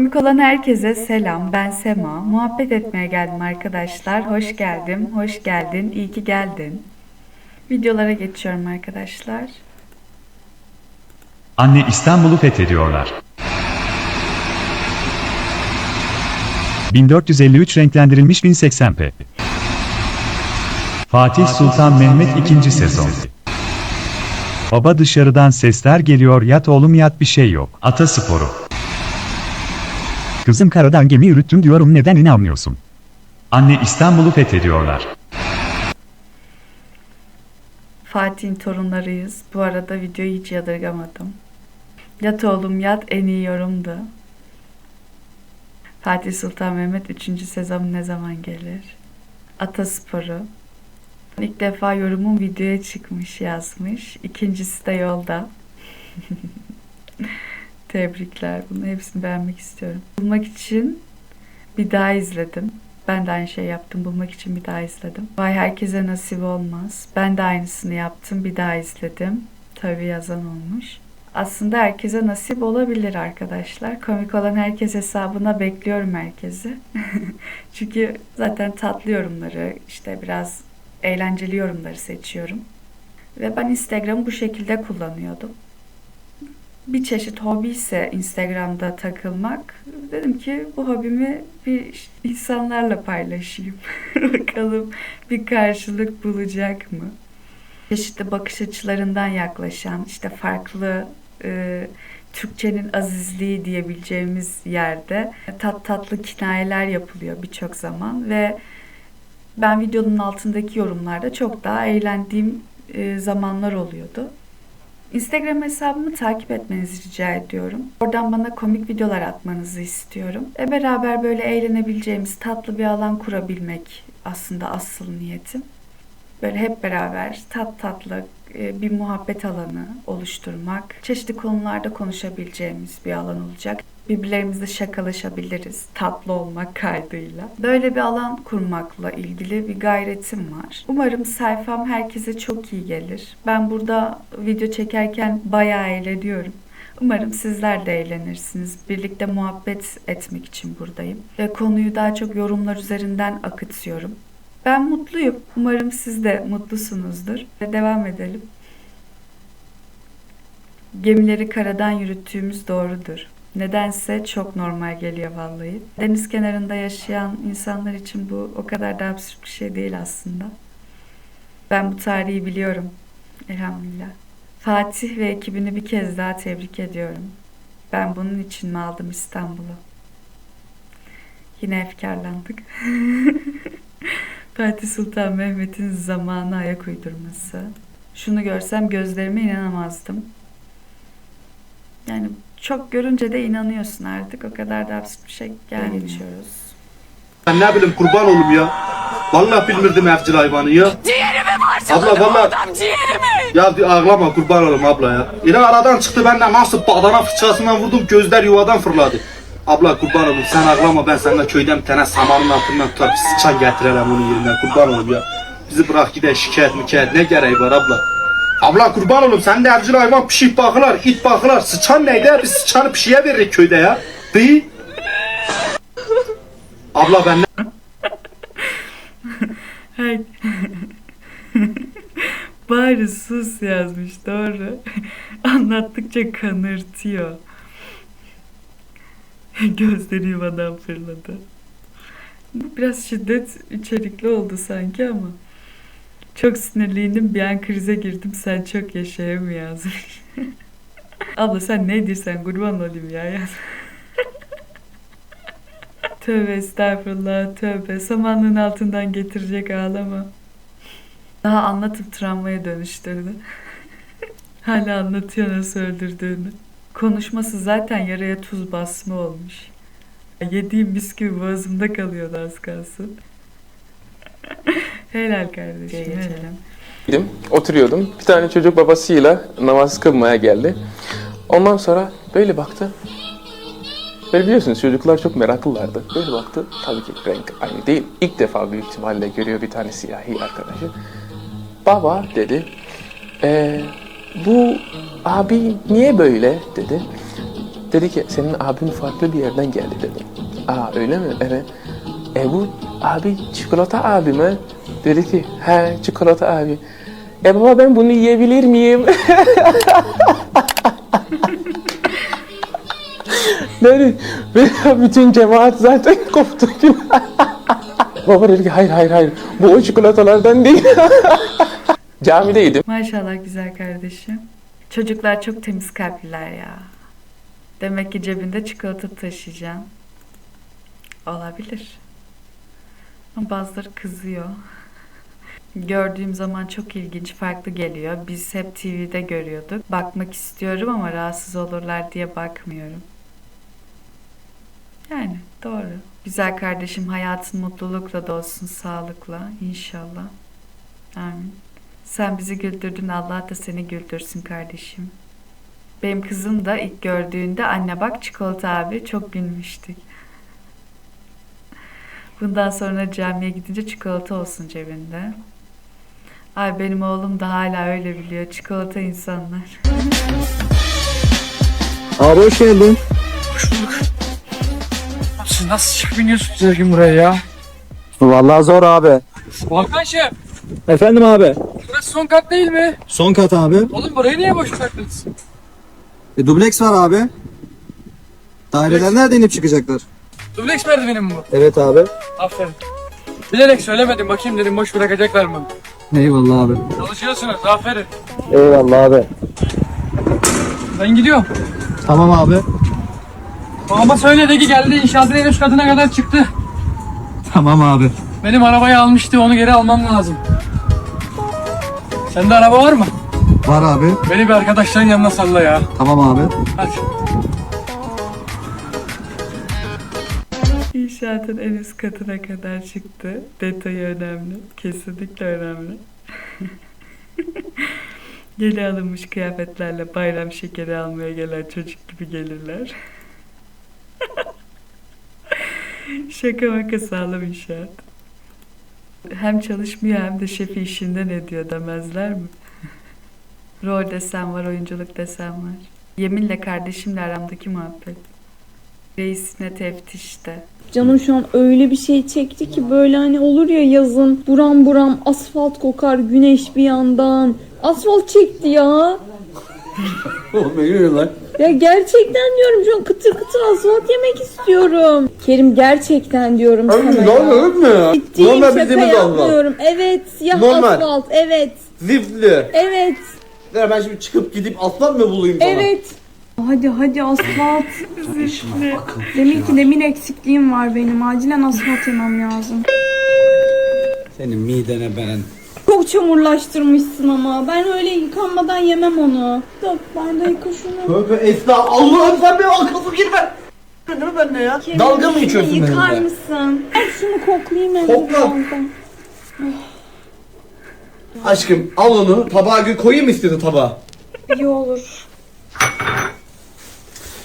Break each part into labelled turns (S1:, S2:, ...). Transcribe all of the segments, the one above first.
S1: Komik olan herkese selam. Ben Sema. Muhabbet etmeye geldim arkadaşlar. Hoş geldim. Hoş geldin. İyi ki geldin. Videolara geçiyorum arkadaşlar.
S2: Anne İstanbul'u fethediyorlar. 1453 renklendirilmiş 1080p. Fatih Sultan Mehmet 2. sezon. Baba dışarıdan sesler geliyor yat oğlum yat bir şey yok. Atasporu. Kızım karadan gemi yürüttüm diyorum neden inanmıyorsun? Anne İstanbul'u fethediyorlar.
S1: Fatih'in torunlarıyız. Bu arada videoyu hiç yadırgamadım. Yat oğlum yat en iyi yorumdu. Fatih Sultan Mehmet 3. sezon ne zaman gelir? Atasporu. İlk defa yorumum videoya çıkmış yazmış. İkincisi de yolda. Tebrikler. Bunu hepsini beğenmek istiyorum. Bulmak için bir daha izledim. Ben de aynı şey yaptım. Bulmak için bir daha izledim. Vay herkese nasip olmaz. Ben de aynısını yaptım. Bir daha izledim. Tabii yazan olmuş. Aslında herkese nasip olabilir arkadaşlar. Komik olan herkes hesabına bekliyorum herkesi. Çünkü zaten tatlı yorumları, işte biraz eğlenceli yorumları seçiyorum. Ve ben Instagram'ı bu şekilde kullanıyordum bir çeşit hobi ise Instagram'da takılmak. Dedim ki bu hobimi bir insanlarla paylaşayım. Bakalım bir karşılık bulacak mı? Çeşitli bakış açılarından yaklaşan, işte farklı e, Türkçenin azizliği diyebileceğimiz yerde tat tatlı kinayeler yapılıyor birçok zaman ve ben videonun altındaki yorumlarda çok daha eğlendiğim e, zamanlar oluyordu. Instagram hesabımı takip etmenizi rica ediyorum. Oradan bana komik videolar atmanızı istiyorum. Ve beraber böyle eğlenebileceğimiz tatlı bir alan kurabilmek aslında asıl niyetim. Böyle hep beraber tat tatlı e, bir muhabbet alanı oluşturmak, çeşitli konularda konuşabileceğimiz bir alan olacak. Birbirlerimizle şakalaşabiliriz tatlı olmak kaydıyla. Böyle bir alan kurmakla ilgili bir gayretim var. Umarım sayfam herkese çok iyi gelir. Ben burada video çekerken bayağı eğleniyorum. Umarım sizler de eğlenirsiniz. Birlikte muhabbet etmek için buradayım. Ve konuyu daha çok yorumlar üzerinden akıtıyorum. Ben mutluyum. Umarım siz de mutlusunuzdur. Devam edelim. Gemileri karadan yürüttüğümüz doğrudur. Nedense çok normal geliyor vallahi. Deniz kenarında yaşayan insanlar için bu o kadar da absürt bir şey değil aslında. Ben bu tarihi biliyorum. Elhamdülillah. Fatih ve ekibini bir kez daha tebrik ediyorum. Ben bunun için mi aldım İstanbul'u? Yine efkarlandık. Fatih Sultan Mehmet'in zamana ayak uydurması. Şunu görsem gözlerime inanamazdım. Yani çok görünce de inanıyorsun artık. O kadar da absürt bir şey geçiyoruz.
S3: Ben ne bileyim kurban oğlum ya. Vallahi bilmirdim evcil hayvanı ya.
S4: Ciğerimi parçaladı
S3: Abla, vallahi-
S4: adam ciğerimi.
S3: Ya bir ağlama kurban oğlum abla ya. Yine aradan çıktı ben de nasıl badana fırçasından vurdum gözler yuvadan fırladı. Abla kurban oğlum sen ağlama ben sana köyden bir tane samanın altından tutar bir sıçan getirelim onun yerinden kurban oğlum ya. Bizi bırak gidelim şikayet mükayet ne gereği var abla. Abla kurban oğlum sen de evcil hayvan pişik bakılar it bakılar sıçan neydi biz sıçanı pişiye veririz köyde ya. Değil. Abla ben
S1: Her... Bari sus yazmış doğru. Anlattıkça kanırtıyor. Gözleri yuvadan fırladı. Bu biraz şiddet içerikli oldu sanki ama. Çok sinirliydim bir an krize girdim sen çok yaşayamı yazmış. Abla sen ne diyorsun kurban olayım ya yaz. tövbe estağfurullah tövbe samanlığın altından getirecek ağlama. Daha anlatıp travmaya dönüştürdü. Hala anlatıyor nasıl öldürdüğünü. Konuşması zaten yaraya tuz basma olmuş. Yediğim bisküvi boğazımda kalıyordu az kalsın. Helal kardeşim helal.
S5: Gittim, oturuyordum. Bir tane çocuk babasıyla namaz kılmaya geldi. Ondan sonra böyle baktı. Böyle biliyorsunuz çocuklar çok meraklılardı. Böyle baktı. Tabii ki renk aynı değil. İlk defa büyük ihtimalle görüyor bir tane siyahi arkadaşı. Baba dedi. "Ee, bu abi niye böyle dedi. Dedi ki senin abin farklı bir yerden geldi dedi. Aa öyle mi? Evet. E bu abi çikolata abi mi? Dedi ki he çikolata abi. E baba ben bunu yiyebilir miyim? Dedi. Bütün cemaat zaten koptu. baba dedi ki hayır hayır hayır. Bu o çikolatalardan değil. Camideydim.
S1: Maşallah güzel kardeşim. Çocuklar çok temiz kalpliler ya. Demek ki cebinde çikolata taşıyacağım. Olabilir. Ama bazıları kızıyor. Gördüğüm zaman çok ilginç, farklı geliyor. Biz hep TV'de görüyorduk. Bakmak istiyorum ama rahatsız olurlar diye bakmıyorum. Yani doğru. Güzel kardeşim hayatın mutlulukla dolsun, sağlıkla inşallah. Amin. Sen bizi güldürdün, Allah da seni güldürsün kardeşim. Benim kızım da ilk gördüğünde anne bak çikolata abi çok gülmüştük. Bundan sonra camiye gidince çikolata olsun cebinde. Ay benim oğlum da hala öyle biliyor. Çikolata insanlar.
S6: Abi hoş geldin.
S7: Siz nasıl çıkıp biniyorsunuz her gün buraya ya?
S6: Vallahi zor abi.
S7: Volkan Şef,
S6: Efendim abi.
S7: burası son kat değil mi?
S6: Son kat abi.
S7: Oğlum burayı niye boş bıraktınız?
S6: E, dubleks var abi. Daireler nereden inip çıkacaklar?
S7: Dubleks merdiveni mi bu?
S6: Evet abi.
S7: Aferin. Bilerek söylemedim bakayım dedim boş bırakacaklar mı?
S6: Eyvallah abi.
S7: Çalışıyorsunuz aferin.
S6: Eyvallah abi.
S7: Ben gidiyorum.
S6: Tamam abi.
S7: Babama söyledi ki geldi inşaatın en üst katına kadar çıktı.
S6: Tamam abi.
S7: Benim arabayı almıştı onu geri almam lazım. Sende araba var mı?
S6: Var abi.
S7: Beni bir arkadaşların yanına salla ya.
S6: Tamam abi.
S7: Hadi.
S1: İnşaatın en üst katına kadar çıktı. Detayı önemli. Kesinlikle önemli. Yeni alınmış kıyafetlerle bayram şekeri almaya gelen çocuk gibi gelirler. Şaka maka sağlam inşaat. Hem çalışmıyor hem de şefi işinden ediyor demezler mi? Rol desen var, oyunculuk desen var. Yeminle kardeşimle aramdaki muhabbet. Reisine teftişte.
S8: Canım şu an öyle bir şey çekti ki böyle hani olur ya yazın buram buram asfalt kokar güneş bir yandan. Asfalt çekti ya. Ya gerçekten diyorum şu an kıtır kıtır asfalt yemek istiyorum. Kerim gerçekten diyorum sana ya.
S9: Normal mi ya?
S8: Ciddiyim
S9: Normal
S8: şaka
S9: bildiğimiz asfalt.
S8: yapmıyorum. Evet siyah
S9: Normal.
S8: asfalt evet
S9: Zifli.
S8: evet
S9: Ya ben şimdi çıkıp gidip aslan mı bulayım sana?
S8: evet. Hadi hadi asfalt. Demek ki demir eksikliğim var benim. Acilen asfalt yemem lazım.
S9: Senin midene ben.
S8: Çok çamurlaştırmışsın ama. Ben öyle yıkanmadan yemem onu. Dur ben de yıka şunu.
S9: Tövbe Esra Allah'ım sen benim akıllı girme. Ne benimle ya? Dalga mı geçiyorsun
S8: Yıkar
S9: benimle?
S8: mısın? Al şunu koklayayım ben.
S9: Kokla. Aşkım al onu tabağa koyayım mı istedin tabağa?
S8: İyi olur.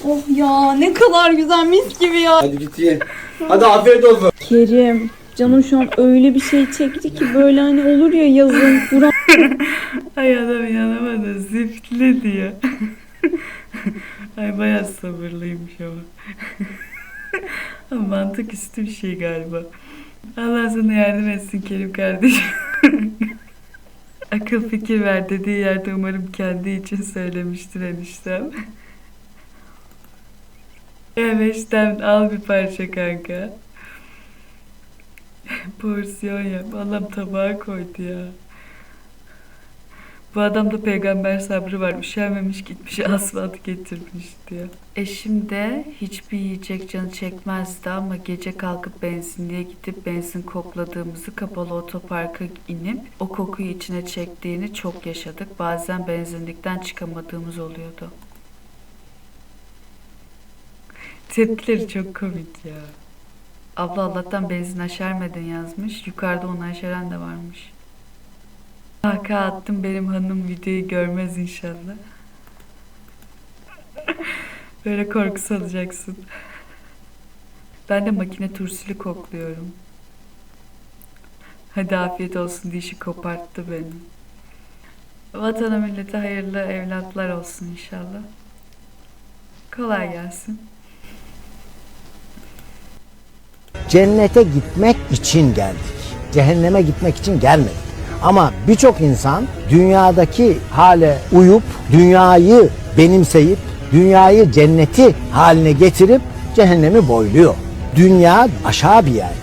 S8: Oh ya ne kadar güzel mis gibi ya.
S9: Hadi git ye. Hadi afiyet olsun.
S8: Kerim canım şu an öyle bir şey çekti ki böyle hani olur ya yazın buram
S1: Ay adam inanamadı. Ziftli diyor. Ay bayağı sabırlıymış ama mantık üstü bir şey galiba. Allah sana yardım etsin Kerim kardeşim. Akıl fikir ver dediği yerde umarım kendi için söylemiştir eniştem. Eniştem al bir parça kanka. Porsiyon yap. Allah'ım tabağa koydu ya. Bu adamda peygamber sabrı var. Üşenmemiş gitmiş asfalt getirmiş diyor. Eşim de hiçbir yiyecek canı çekmezdi ama gece kalkıp benzinliğe gidip benzin kokladığımızı kapalı otoparka inip o kokuyu içine çektiğini çok yaşadık. Bazen benzinlikten çıkamadığımız oluyordu. Tepkileri çok komik ya. Abla Allah'tan benzin aşermedin yazmış. Yukarıda onu aşeren de varmış. Haka attım benim hanım videoyu görmez inşallah. Böyle korku salacaksın. Ben de makine tursülü kokluyorum. Hadi afiyet olsun dişi koparttı beni. Vatana millete hayırlı evlatlar olsun inşallah. Kolay gelsin.
S9: Cennete gitmek için geldik. Cehenneme gitmek için gelmedik. Ama birçok insan dünyadaki hale uyup, dünyayı benimseyip, dünyayı cenneti haline getirip cehennemi boyluyor. Dünya aşağı bir yerdir.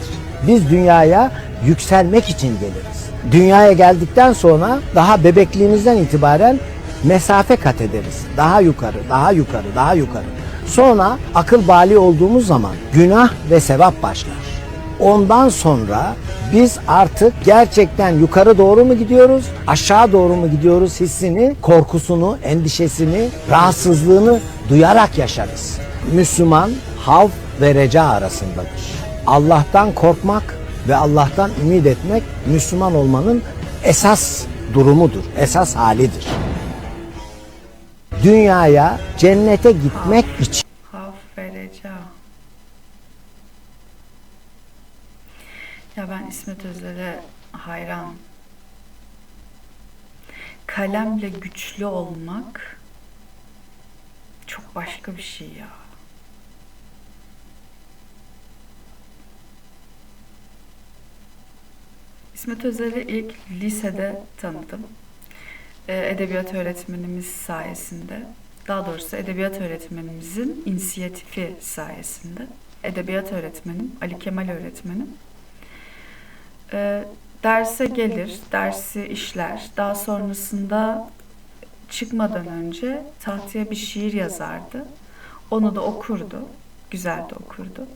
S9: Biz dünyaya yükselmek için geliriz. Dünyaya geldikten sonra daha bebekliğimizden itibaren mesafe kat ederiz. Daha yukarı, daha yukarı, daha yukarı. Sonra akıl bali olduğumuz zaman günah ve sevap başlar. Ondan sonra biz artık gerçekten yukarı doğru mu gidiyoruz, aşağı doğru mu gidiyoruz hissini, korkusunu, endişesini, rahatsızlığını duyarak yaşarız. Müslüman havf ve reca arasındadır. Allah'tan korkmak ve Allah'tan ümit etmek Müslüman olmanın esas durumudur, esas halidir. Dünyaya, cennete gitmek için.
S1: Ya ben İsmet Özel'e hayran. Kalemle güçlü olmak çok başka bir şey ya. İsmet Özel'i ilk lisede tanıdım. Ee, edebiyat öğretmenimiz sayesinde. Daha doğrusu edebiyat öğretmenimizin inisiyatifi sayesinde. Edebiyat öğretmenim, Ali Kemal öğretmenim. Ee, derse gelir, dersi işler. Daha sonrasında çıkmadan önce tahtaya bir şiir yazardı. Onu da okurdu. Güzel de okurdu.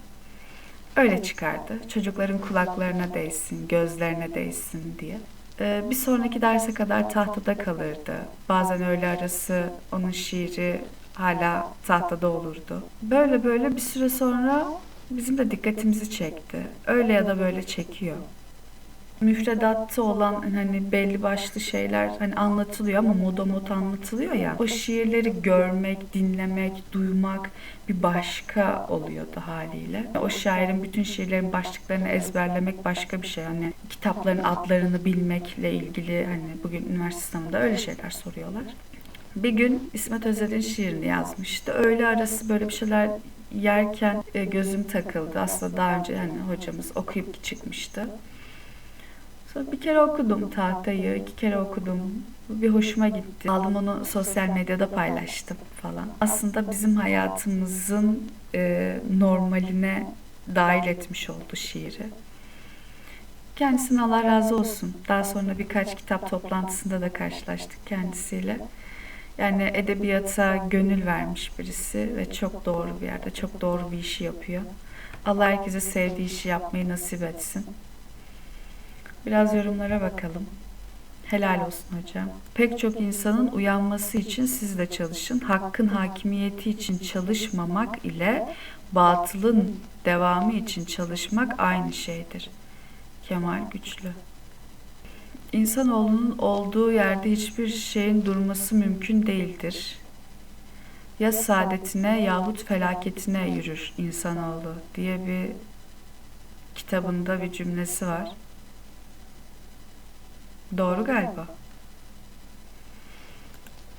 S1: Öyle çıkardı. Çocukların kulaklarına değsin, gözlerine değsin diye. Ee, bir sonraki derse kadar tahtada kalırdı. Bazen öğle arası onun şiiri hala tahtada olurdu. Böyle böyle bir süre sonra bizim de dikkatimizi çekti. Öyle ya da böyle çekiyor. Müfredatta olan hani belli başlı şeyler hani anlatılıyor ama modomot anlatılıyor ya. O şiirleri görmek, dinlemek, duymak bir başka oluyordu haliyle. O şairin bütün şiirlerin başlıklarını ezberlemek başka bir şey. Hani kitapların adlarını bilmekle ilgili hani bugün üniversite sınavında öyle şeyler soruyorlar. Bir gün İsmet Özel'in şiirini yazmıştı. Öğle arası böyle bir şeyler yerken e, gözüm takıldı. Aslında daha önce hani hocamız okuyup çıkmıştı. Sonra bir kere okudum tahtayı, iki kere okudum. Bir hoşuma gitti. Aldım onu sosyal medyada paylaştım falan. Aslında bizim hayatımızın e, normaline dahil etmiş oldu şiiri. Kendisine Allah razı olsun. Daha sonra birkaç kitap toplantısında da karşılaştık kendisiyle. Yani edebiyata gönül vermiş birisi ve çok doğru bir yerde, çok doğru bir işi yapıyor. Allah herkese sevdiği işi yapmayı nasip etsin. Biraz yorumlara bakalım. Helal olsun hocam. Pek çok insanın uyanması için siz de çalışın. Hakkın hakimiyeti için çalışmamak ile batılın devamı için çalışmak aynı şeydir. Kemal Güçlü. İnsanoğlunun olduğu yerde hiçbir şeyin durması mümkün değildir. Ya saadetine yahut felaketine yürür insanoğlu diye bir kitabında bir cümlesi var. Doğru galiba.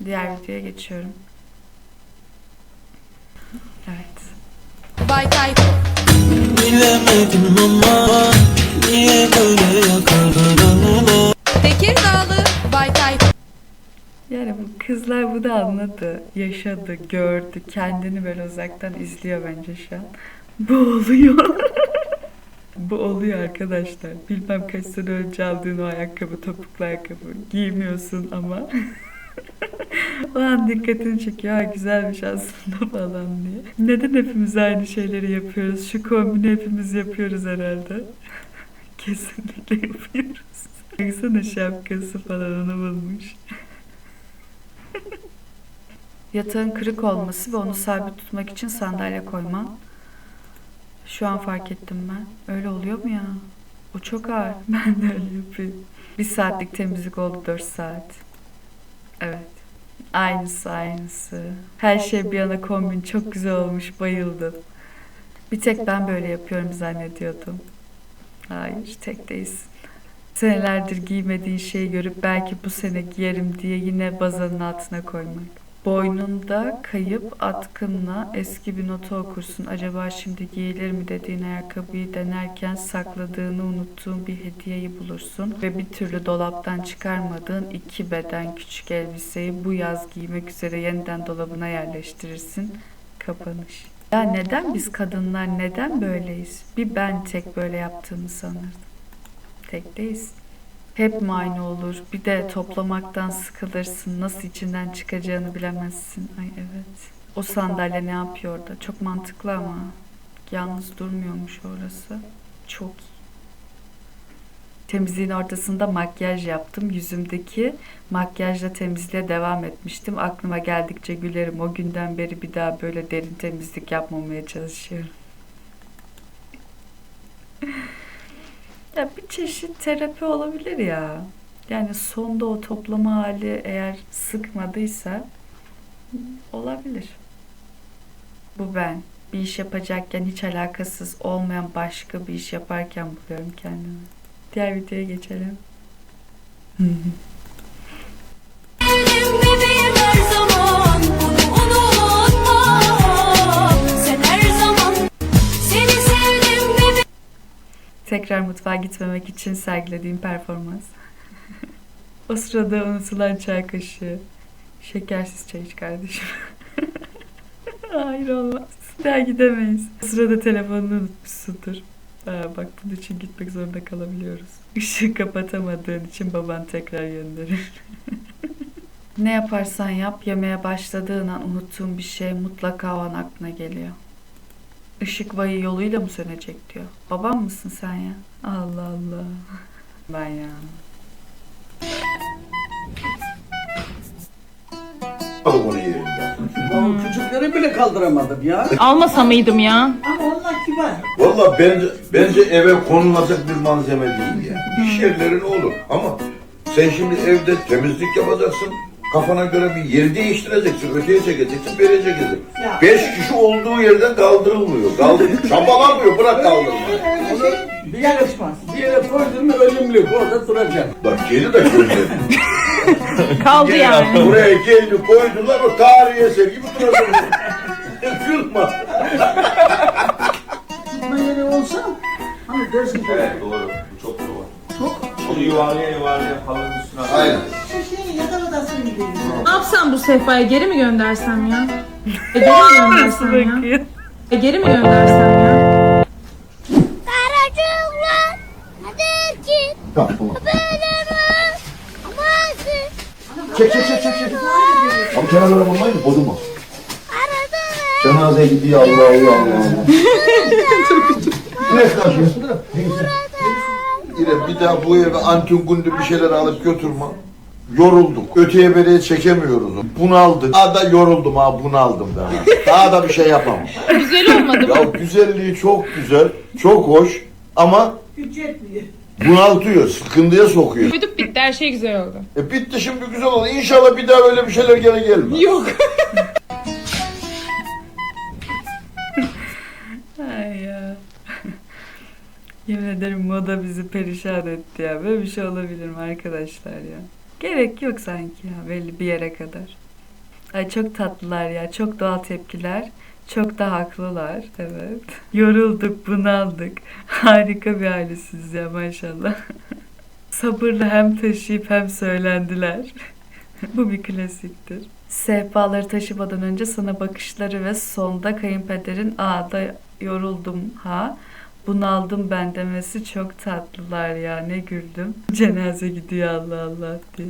S1: Diğer videoya geçiyorum. Evet.
S4: Bay Tayfun. Tekirdağlı Bay Tayfun.
S1: Yani bu kızlar bunu anladı, yaşadı, gördü, kendini böyle uzaktan izliyor bence şu an. Bu oluyor. bu oluyor arkadaşlar. Bilmem kaç sene önce aldığın o ayakkabı, topuklu ayakkabı giymiyorsun ama. o an dikkatini çekiyor. Ha, güzelmiş aslında falan diye. Neden hepimiz aynı şeyleri yapıyoruz? Şu kombini hepimiz yapıyoruz herhalde. Kesinlikle yapıyoruz. Baksana şapkası falan onu bulmuş. Yatağın kırık olması ve onu sabit tutmak için sandalye koyman. Şu an fark ettim ben. Öyle oluyor mu ya? O çok ağır. Ben de öyle yapayım. Bir saatlik temizlik oldu 4 saat. Evet. Aynısı aynısı. Her şey bir yana kombin çok güzel olmuş. Bayıldım. Bir tek ben böyle yapıyorum zannediyordum. Hayır tek değilsin. Senelerdir giymediğin şeyi görüp belki bu sene giyerim diye yine bazanın altına koymak. Boynunda kayıp atkınla eski bir notu okursun. Acaba şimdi giyilir mi dediğin ayakkabıyı denerken sakladığını unuttuğun bir hediyeyi bulursun. Ve bir türlü dolaptan çıkarmadığın iki beden küçük elbiseyi bu yaz giymek üzere yeniden dolabına yerleştirirsin. Kapanış. Ya neden biz kadınlar neden böyleyiz? Bir ben tek böyle yaptığımı sanırdım. Tek değilsin. Hep mi aynı olur? Bir de toplamaktan sıkılırsın. Nasıl içinden çıkacağını bilemezsin. Ay evet. O sandalye ne yapıyor orada? Çok mantıklı ama. Yalnız durmuyormuş orası. Çok iyi. Temizliğin ortasında makyaj yaptım. Yüzümdeki makyajla temizliğe devam etmiştim. Aklıma geldikçe gülerim. O günden beri bir daha böyle derin temizlik yapmamaya çalışıyorum. Ya bir çeşit terapi olabilir ya. Yani sonda o toplama hali eğer sıkmadıysa olabilir. Bu ben. Bir iş yapacakken hiç alakasız olmayan başka bir iş yaparken buluyorum kendimi. Diğer videoya geçelim.
S4: bebeğim her zaman
S1: Tekrar mutfağa gitmemek için sergilediğim performans. o sırada unutulan çay kaşığı. Şekersiz çay iç kardeşim. Hayır olmaz. Daha gidemeyiz. O sırada telefonunu unutmuşsundur. Aa, bak bunun için gitmek zorunda kalabiliyoruz. Işığı kapatamadığın için baban tekrar gönderir. ne yaparsan yap, yemeye başladığın an unuttuğun bir şey mutlaka o an aklına geliyor. Işık vayı yoluyla mı sönecek diyor. Babam mısın sen ya? Allah Allah. Ben ya.
S10: Al onu yerinden.
S7: Küçükleri bile kaldıramadım ya.
S8: Almasa mıydım ya?
S10: Valla bence, bence eve konulacak bir malzeme değil ya. İş yerlerin olur ama sen şimdi evde temizlik yapacaksın. Kafana göre bir yeri değiştireceksin, öteye çekeceksin, beri çekeceksin. Beş kişi olduğu yerden kaldırılmıyor. Kaldır, çabalamıyor, bırak kaldırmayı.
S7: Bir yarışmaz. Bir yere koydun mu ölümlü. Orada duracak.
S10: Bak geri de gözledim.
S8: Kaldı yani.
S10: Buraya geldi koydular, o tarihi eser gibi duracak. Gülme.
S7: Tutma yeri olsa hani dersin ki
S10: doğru. Çok doğru. Çok. Onu yuvarlaya yuvarlaya halının üstüne. Aynen.
S8: Ne yapsam bu sehpayı geri mi göndersem ya? E geri mi göndersem ya? E geri mi göndersem ya?
S4: Karacıklar Hadi git. Benim
S10: Çek çek çek çek. çek. Abi kenarlara vurmayın, bozulma. Cenaze gidiyor Allah Allah Allah Allah. Ne taşıyorsun? Yine bir daha bu eve antin gündür bir şeyler alıp götürme. Yorulduk. Öteye beriye çekemiyoruz. Bunaldık. Daha da yoruldum ha bunaldım daha. Daha da bir şey yapamam.
S8: Güzel olmadı
S10: Ya güzelliği çok güzel, çok hoş ama bunaltıyor, sıkıntıya sokuyor.
S8: Koyduk bitti her şey güzel oldu.
S10: E bitti şimdi güzel oldu. İnşallah bir daha öyle bir şeyler gene gelmez.
S8: Yok.
S1: Ay ya. Yemin ederim moda bizi perişan etti ya. Böyle bir şey olabilir mi arkadaşlar ya? Gerek yok sanki ya belli bir yere kadar. Ay çok tatlılar ya. Çok doğal tepkiler. Çok da haklılar. Evet. Yorulduk, bunaldık. Harika bir ailesiniz ya maşallah. Sabırla hem taşıyıp hem söylendiler. Bu bir klasiktir. Sehpaları taşımadan önce sana bakışları ve sonda kayınpederin ağda yoruldum ha bunaldım ben demesi çok tatlılar ya ne güldüm. Cenaze gidiyor Allah Allah diye.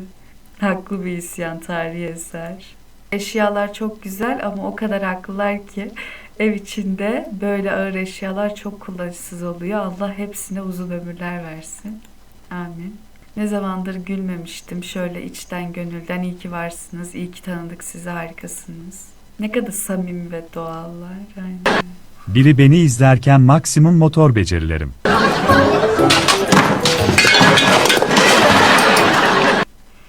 S1: Haklı bir isyan tarihi eser. Eşyalar çok güzel ama o kadar haklılar ki ev içinde böyle ağır eşyalar çok kullanışsız oluyor. Allah hepsine uzun ömürler versin. Amin. Ne zamandır gülmemiştim. Şöyle içten gönülden iyi ki varsınız. iyi ki tanıdık sizi harikasınız. Ne kadar samimi ve doğallar. Aynen.
S2: Biri beni izlerken maksimum motor becerilerim.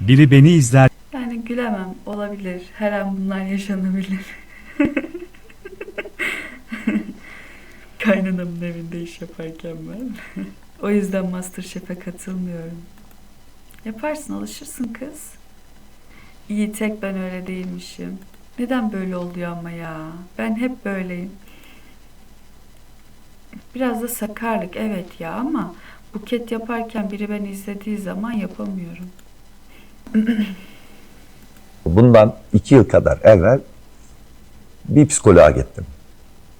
S2: Biri beni izler
S1: Yani gülemem. Olabilir. Her an bunlar yaşanabilir. Kaynanamın evinde iş yaparken ben. o yüzden Masterchef'e katılmıyorum. Yaparsın, alışırsın kız. İyi tek ben öyle değilmişim. Neden böyle oluyor ama ya? Ben hep böyleyim. Biraz da sakarlık evet ya ama buket yaparken biri beni izlediği zaman yapamıyorum.
S11: Bundan iki yıl kadar evvel bir psikoloğa gittim.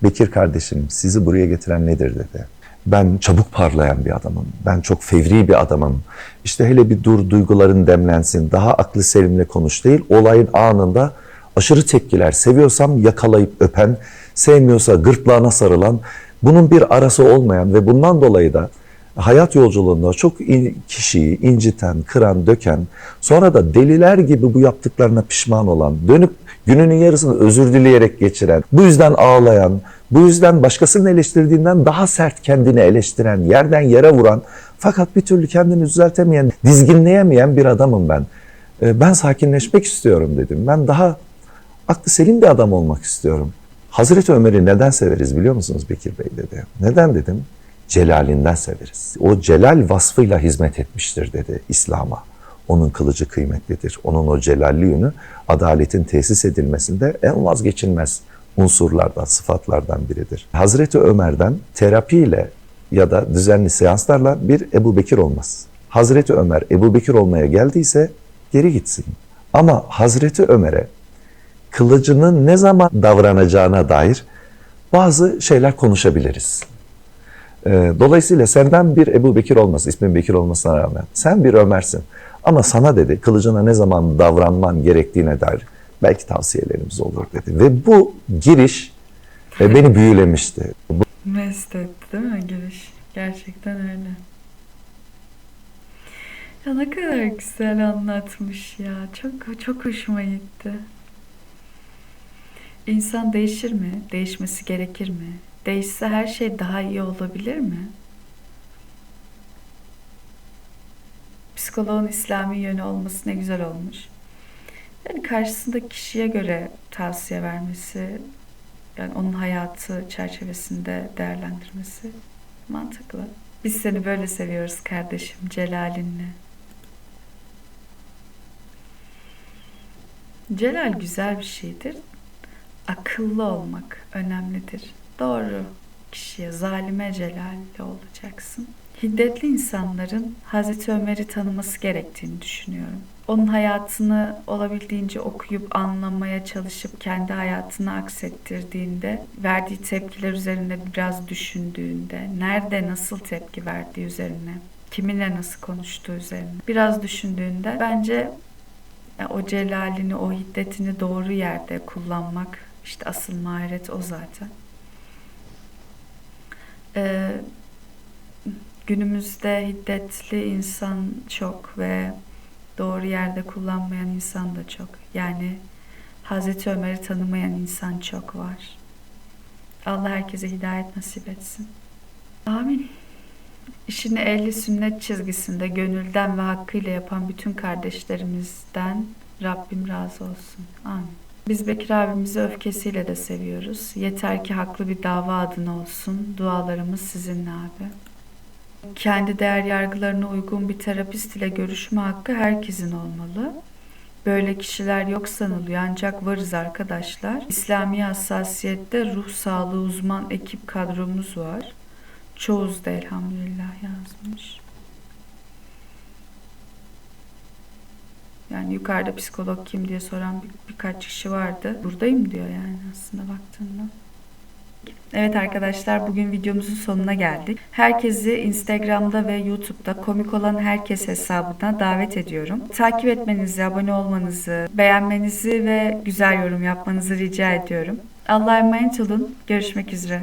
S11: Bekir kardeşim sizi buraya getiren nedir dedi. Ben çabuk parlayan bir adamım. Ben çok fevri bir adamım. İşte hele bir dur duyguların demlensin. Daha aklı selimle konuş değil. Olayın anında aşırı tepkiler. Seviyorsam yakalayıp öpen, sevmiyorsa gırtlağına sarılan, bunun bir arası olmayan ve bundan dolayı da hayat yolculuğunda çok kişiyi inciten, kıran, döken, sonra da deliler gibi bu yaptıklarına pişman olan, dönüp gününün yarısını özür dileyerek geçiren, bu yüzden ağlayan, bu yüzden başkasının eleştirdiğinden daha sert kendini eleştiren, yerden yere vuran, fakat bir türlü kendini düzeltemeyen, dizginleyemeyen bir adamım ben. Ee, Ben sakinleşmek istiyorum dedim. Ben daha aklı selim bir adam olmak istiyorum. Hazreti Ömer'i neden severiz biliyor musunuz Bekir Bey dedi. Neden dedim? Celalinden severiz. O celal vasfıyla hizmet etmiştir dedi İslam'a. Onun kılıcı kıymetlidir. Onun o celalli yönü adaletin tesis edilmesinde en vazgeçilmez unsurlardan, sıfatlardan biridir. Hazreti Ömer'den terapiyle ya da düzenli seanslarla bir Ebu Bekir olmaz. Hazreti Ömer Ebu Bekir olmaya geldiyse geri gitsin. Ama Hazreti Ömer'e kılıcının ne zaman davranacağına dair bazı şeyler konuşabiliriz. Ee, Dolayısıyla senden bir Ebu Bekir olmaz, ismin Bekir olmasına rağmen. Sen bir Ömer'sin. Ama sana dedi kılıcına ne zaman davranman gerektiğine dair belki tavsiyelerimiz olur dedi. Ve bu giriş beni büyülemişti. Bu
S1: Mest etti değil mi giriş? Gerçekten öyle. Ya ne kadar güzel anlatmış ya. Çok çok hoşuma gitti. İnsan değişir mi? Değişmesi gerekir mi? Değişse her şey daha iyi olabilir mi? Psikoloğun İslami yönü olması ne güzel olmuş. Yani karşısındaki kişiye göre tavsiye vermesi, yani onun hayatı çerçevesinde değerlendirmesi mantıklı. Biz seni böyle seviyoruz kardeşim Celal'inle. Celal güzel bir şeydir. Akıllı olmak önemlidir. Doğru kişiye, zalime celalli olacaksın. Hiddetli insanların Hazreti Ömer'i tanıması gerektiğini düşünüyorum. Onun hayatını olabildiğince okuyup anlamaya çalışıp kendi hayatını aksettirdiğinde, verdiği tepkiler üzerine biraz düşündüğünde, nerede nasıl tepki verdiği üzerine, kiminle nasıl konuştuğu üzerine biraz düşündüğünde bence o celalini, o hiddetini doğru yerde kullanmak işte asıl maharet o zaten. Ee, günümüzde hiddetli insan çok ve doğru yerde kullanmayan insan da çok. Yani Hazreti Ömer'i tanımayan insan çok var. Allah herkese hidayet nasip etsin. Amin. İşini ehli sünnet çizgisinde gönülden ve hakkıyla yapan bütün kardeşlerimizden Rabbim razı olsun. Amin. Biz Bekir abimizi öfkesiyle de seviyoruz. Yeter ki haklı bir dava adına olsun. Dualarımız sizinle abi. Kendi değer yargılarına uygun bir terapist ile görüşme hakkı herkesin olmalı. Böyle kişiler yok sanılıyor ancak varız arkadaşlar. İslami hassasiyette ruh sağlığı uzman ekip kadromuz var. Çoğuz da elhamdülillah yazmış. Yani yukarıda psikolog kim diye soran bir, birkaç kişi vardı. Buradayım diyor yani aslında baktığında. Evet arkadaşlar bugün videomuzun sonuna geldik. Herkesi Instagram'da ve YouTube'da komik olan herkes hesabına davet ediyorum. Takip etmenizi, abone olmanızı, beğenmenizi ve güzel yorum yapmanızı rica ediyorum. Allah'a emanet olun. Görüşmek üzere.